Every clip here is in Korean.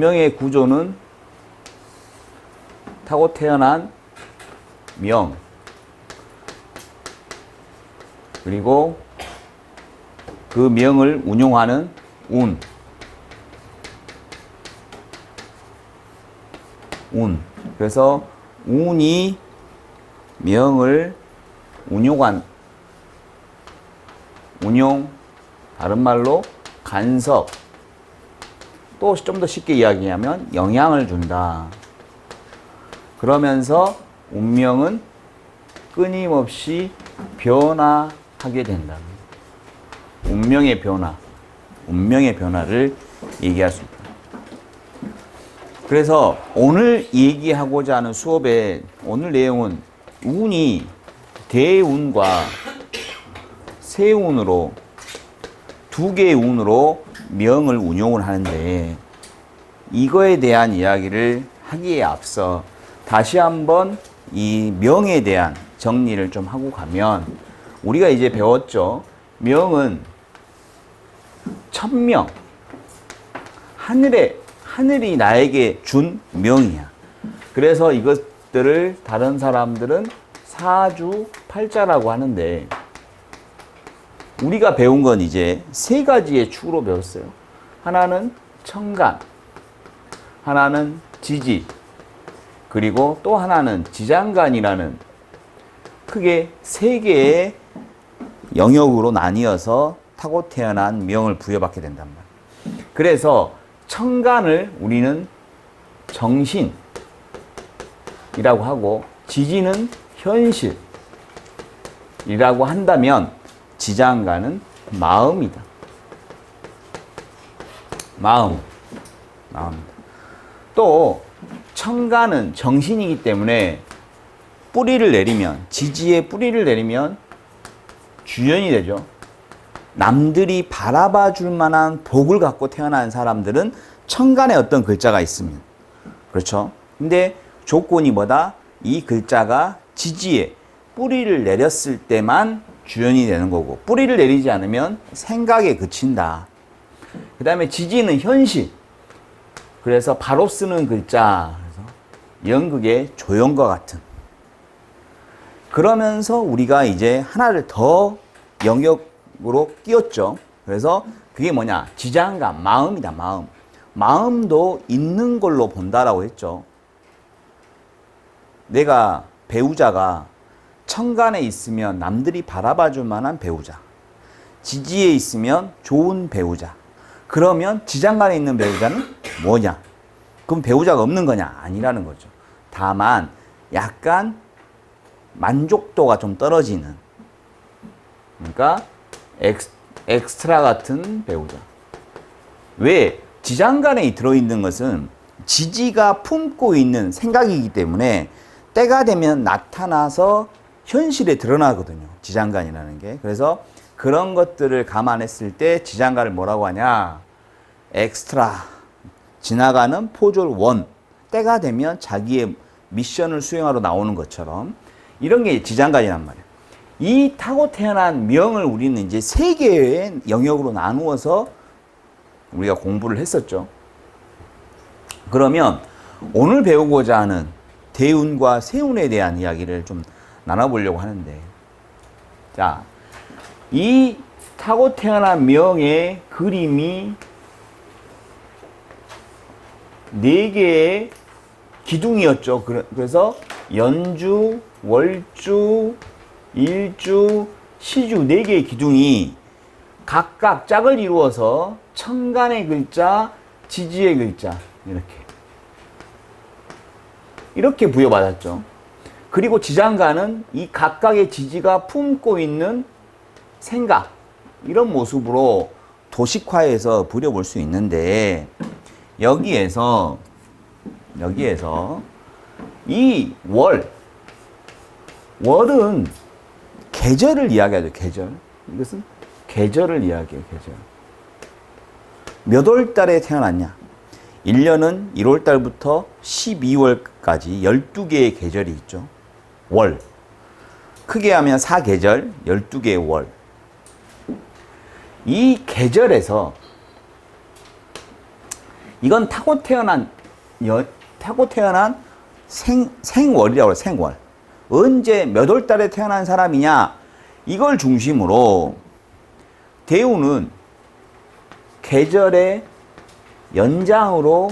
운명의 구조는 타고 태어난 명 그리고 그 명을 운용하는 운. 운. 그래서 운이 명을 운용한 운용 다른 말로 간섭 또 좀 더 쉽게 이야기하면 영향을 준다. 그러면서 운명은 끊임없이 변화하게 된다. 운명의 변화, 운명의 변화를 얘기할 수 있다. 그래서 오늘 얘기하고자 하는 수업의 오늘 내용은 운이 대운과 세운으로 두 개의 운으로 명을 운용을 하는데 이거에 대한 이야기를 하기에 앞서 다시 한번 이 명에 대한 정리를 좀 하고 가면 우리가 이제 배웠죠. 명은 천명. 하늘에 하늘이 나에게 준 명이야. 그래서 이것들을 다른 사람들은 사주 팔자라고 하는데 우리가 배운 건 이제 세 가지의 축으로 배웠어요. 하나는 청간, 하나는 지지, 그리고 또 하나는 지장간이라는 크게 세 개의 영역으로 나뉘어서 타고 태어난 명을 부여받게 된단 말이에요. 그래서 청간을 우리는 정신이라고 하고 지지는 현실이라고 한다면 지장간은 마음이다. 마음. 마음. 또 청간은 정신이기 때문에 뿌리를 내리면 지지에 뿌리를 내리면 주연이 되죠. 남들이 바라봐 줄 만한 복을 갖고 태어난 사람들은 천간에 어떤 글자가 있으면 그렇죠. 근데 조건이 뭐다? 이 글자가 지지에 뿌리를 내렸을 때만 주연이 되는 거고 뿌리를 내리지 않으면 생각에 그친다. 그 다음에 지지는 현실. 그래서 바로 쓰는 글자. 그래서 연극의 조연과 같은. 그러면서 우리가 이제 하나를 더 영역으로 끼웠죠. 그래서 그게 뭐냐? 지장감, 마음이다, 마음. 마음도 있는 걸로 본다라고 했죠. 내가 배우자가 천간에 있으면 남들이 바라봐 줄 만한 배우자. 지지에 있으면 좋은 배우자. 그러면 지장간에 있는 배우자는 뭐냐? 그럼 배우자가 없는 거냐? 아니라는 거죠. 다만 약간 만족도가 좀 떨어지는 그러니까 엑스, 엑스트라 같은 배우자. 왜? 지장간에 들어있는 것은 지지가 품고 있는 생각이기 때문에 때가 되면 나타나서 현실에 드러나거든요. 지장간이라는 게. 그래서 그런 것들을 감안했을 때 지장간을 뭐라고 하냐? 엑스트라. 지나가는 포졸 원. 때가 되면 자기의 미션을 수행하러 나오는 것처럼 이런 게 지장간이란 말이에요. 이 타고 태어난 명을 우리는 이제 세 개의 영역으로 나누어서 우리가 공부를 했었죠. 그러면 오늘 배우고자 하는 대운과 세운에 대한 이야기를 좀 나눠보려고 하는데, 자, 이 타고 태어난 명의 그림이 네 개의 기둥이었죠. 그래서 연주, 월주, 일주, 시주 네 개의 기둥이 각각 짝을 이루어서 천간의 글자, 지지의 글자 이렇게 이렇게 부여받았죠. 그리고 지장간은 이 각각의 지지가 품고 있는 생각 이런 모습으로 도식화해서 부려볼 수 있는데 여기에서 여기에서 이 월 월은 계절을 이야기하죠. 계절 이것은 계절을 이야기해요. 계절 몇 월 달에 태어났냐? 1년은 1월 달부터 12월까지 12개의 계절이 있죠. 월. 크게 하면 4계절, 12개의 월. 이 계절에서 이건 타고 태어난 여, 타고 태어난 생 생월이라고 해요. 생월. 언제 몇 월 달에 태어난 사람이냐? 이걸 중심으로 대우는 계절의 연장으로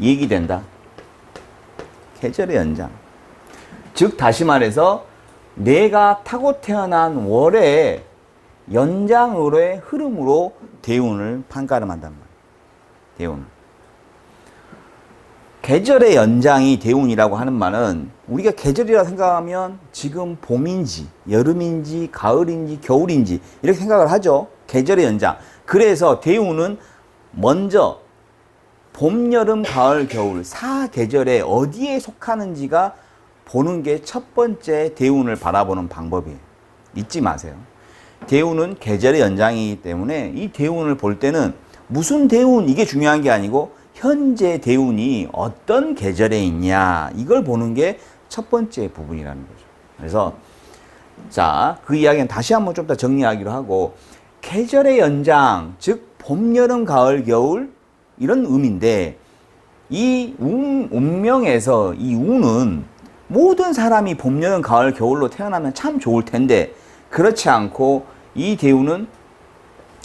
얘기된다. 계절의 연장. 즉 다시 말해서 내가 타고 태어난 월의 연장으로의 흐름으로 대운을 판가름한단 말이에요. 대운. 계절의 연장이 대운이라고 하는 말은 우리가 계절이라 생각하면 지금 봄인지 여름인지 가을인지 겨울인지 이렇게 생각을 하죠. 계절의 연장. 그래서 대운은 먼저 봄, 여름, 가을, 겨울 사 계절에 어디에 속하는지가 보는 게 첫 번째 대운을 바라보는 방법이에요. 잊지 마세요. 대운은 계절의 연장이기 때문에 이 대운을 볼 때는 무슨 대운 이게 중요한 게 아니고 현재 대운이 어떤 계절에 있냐 이걸 보는 게 첫 번째 부분이라는 거죠. 그래서 자, 그 이야기는 다시 한번 좀 더 정리하기로 하고 계절의 연장, 즉 봄, 여름, 가을, 겨울 이런 의미인데 이 운, 운명에서 이 운은 모든 사람이 봄, 여름, 가을, 겨울로 태어나면 참 좋을 텐데 그렇지 않고 이 대운은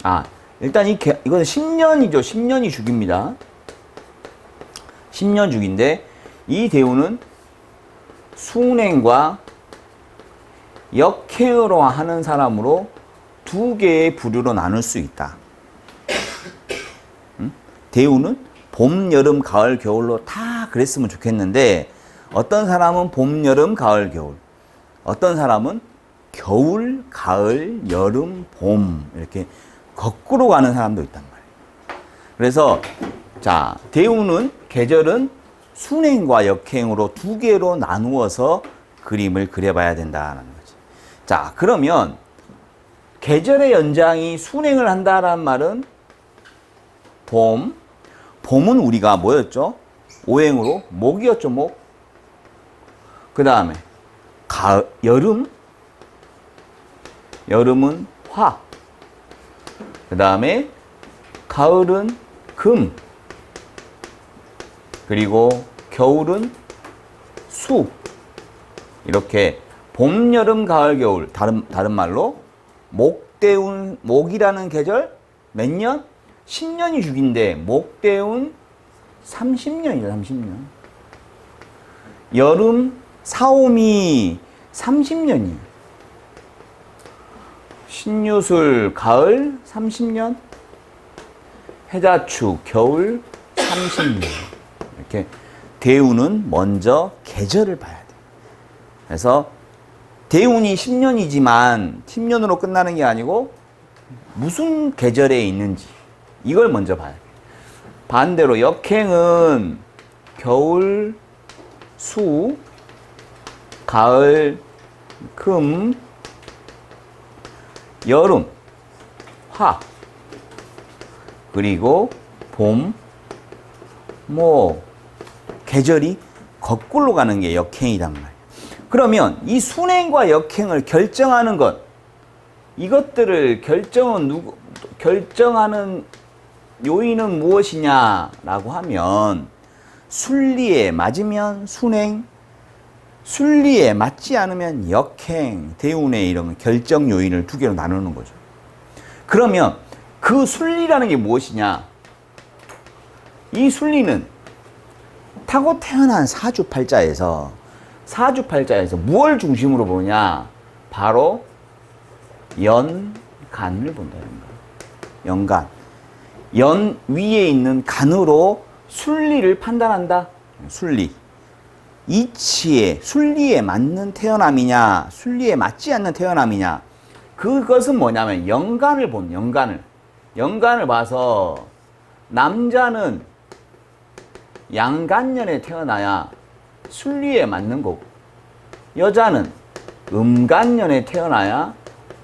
아 일단 이 개, 이거는 10년이죠. 10년이 주기입니다. 10년 주기인데 이 대운은 순행과 역행으로 하는 사람으로 두 개의 부류로 나눌 수 있다. 음? 대우는 봄, 여름, 가을, 겨울로 다 그랬으면 좋겠는데 어떤 사람은 봄, 여름, 가을, 겨울. 어떤 사람은 겨울, 가을, 여름, 봄 이렇게 거꾸로 가는 사람도 있단 말이에요. 그래서 자, 대우는 계절은 순행과 역행으로 두 개로 나누어서 그림을 그려봐야 된다는 거지. 자, 그러면 계절의 연장이 순행을 한다라는 말은 봄, 봄은 우리가 뭐였죠? 오행으로 목이었죠, 목. 그 다음에 가을, 여름, 여름은 화. 그 다음에 가을은 금. 그리고 겨울은 수. 이렇게 봄, 여름, 가을, 겨울. 다른, 다른 말로 목대운, 목이라는 계절 몇 년? 10년이 주기인데 목대운 30년이다, 30년. 여름, 사오미 30년이에요. 신유술, 가을 30년. 해자축, 겨울 30년. 이렇게 대운은 먼저 계절을 봐야 돼. 그래서 대운이 10년이지만 10년으로 끝나는 게 아니고 무슨 계절에 있는지 이걸 먼저 봐야 돼. 반대로 역행은 겨울, 수, 가을, 금, 여름, 화, 그리고 봄, 뭐 계절이 거꾸로 가는 게 역행이란 말이에요. 그러면 이 순행과 역행을 결정하는 것 이것들을 결정은 누구 결정하는 요인은 무엇이냐라고 하면 순리에 맞으면 순행, 순리에 맞지 않으면 역행, 대운의 이런 결정 요인을 두 개로 나누는 거죠. 그러면 그 순리라는 게 무엇이냐? 이 순리는 타고 태어난 사주팔자에서 사주팔자에서 무엇을 중심으로 보냐? 바로 연간을 본다는 거예요. 연간. 연 위에 있는 간으로 순리를 판단한다. 순리. 이치에 순리에 맞는 태어남이냐, 순리에 맞지 않는 태어남이냐. 그것은 뭐냐면 연간을 본 연간을. 연간을 봐서 남자는 양간년에 태어나야 순리에 맞는 거고 여자는 음간년에 태어나야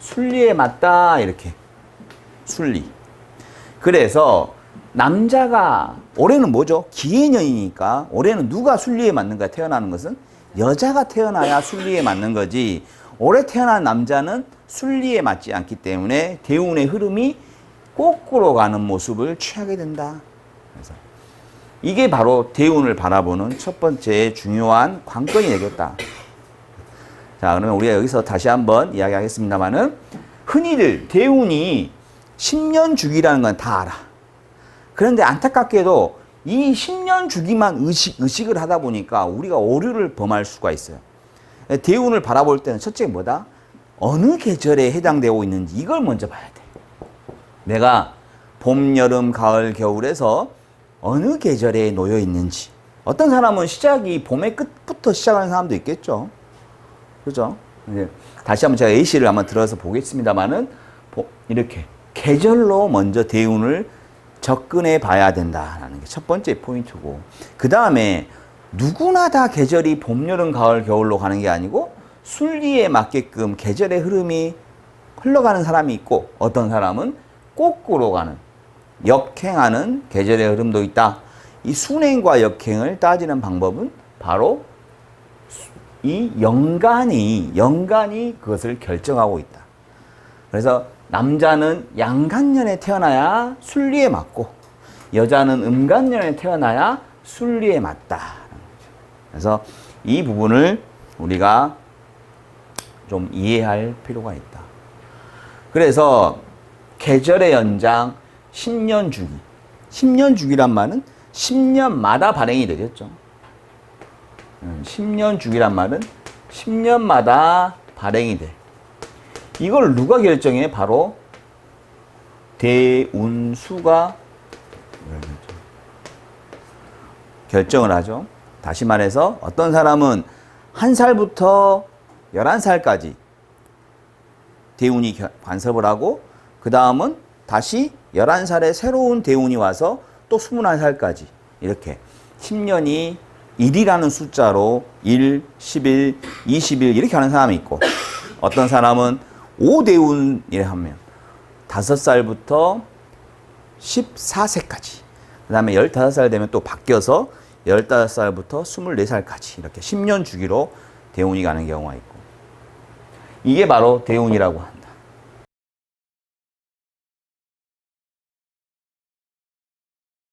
순리에 맞다 이렇게 순리 그래서 남자가 올해는 뭐죠? 기해년이니까 올해는 누가 순리에 맞는가 태어나는 것은 여자가 태어나야 순리에 맞는 거지 올해 태어난 남자는 순리에 맞지 않기 때문에 대운의 흐름이 거꾸로 가는 모습을 취하게 된다. 그래서 이게 바로 대운을 바라보는 첫 번째 중요한 관건이 되겠다. 자, 그러면 우리가 여기서 다시 한번 이야기하겠습니다만은 흔히들 대운이 10년 주기라는 건 다 알아. 그런데 안타깝게도 이 10년 주기만 의식, 의식을 하다 보니까 우리가 오류를 범할 수가 있어요. 대운을 바라볼 때는 첫째 뭐다? 어느 계절에 해당되고 있는지 이걸 먼저 봐야 돼. 내가 봄, 여름, 가을, 겨울에서 어느 계절에 놓여 있는지. 어떤 사람은 시작이 봄의 끝부터 시작하는 사람도 있겠죠. 그죠? 이제 다시 한번 제가 A씨를 한번 들어서 보겠습니다만은 보- 이렇게 계절로 먼저 대운을 접근해 봐야 된다라는 게 첫 번째 포인트고 그 다음에 누구나 다 계절이 봄, 여름, 가을, 겨울로 가는 게 아니고 순리에 맞게끔 계절의 흐름이 흘러가는 사람이 있고 어떤 사람은 거꾸로 가는 역행하는 계절의 흐름도 있다. 이 순행과 역행을 따지는 방법은 바로 이 연간이 연간이 그것을 결정하고 있다. 그래서 남자는 양간년에 태어나야 순리에 맞고 여자는 음간년에 태어나야 순리에 맞다. 그래서 이 부분을 우리가 좀 이해할 필요가 있다. 그래서 계절의 연장 10년 주기. 10년 주기란 말은 10년마다 발행이 되겠죠. 음, 10년 주기란 말은 10년마다 발행이 돼. 이걸 누가 결정해? 바로 대운수가 결정을 하죠. 다시 말해서 어떤 사람은 한 살부터 11살까지 대운이 겨- 관섭을 하고 그 다음은 다시 11살에 새로운 대운이 와서 또 21살까지 이렇게 10년이 1이라는 숫자로 1, 11, 20일 이렇게 하는 사람이 있고 어떤 사람은 5대운이라 하면 5살부터 14세까지 그 다음에 15살 되면 또 바뀌어서 15살부터 24살까지 이렇게 10년 주기로 대운이 가는 경우가 있고 이게 바로 대운이라고 합니다.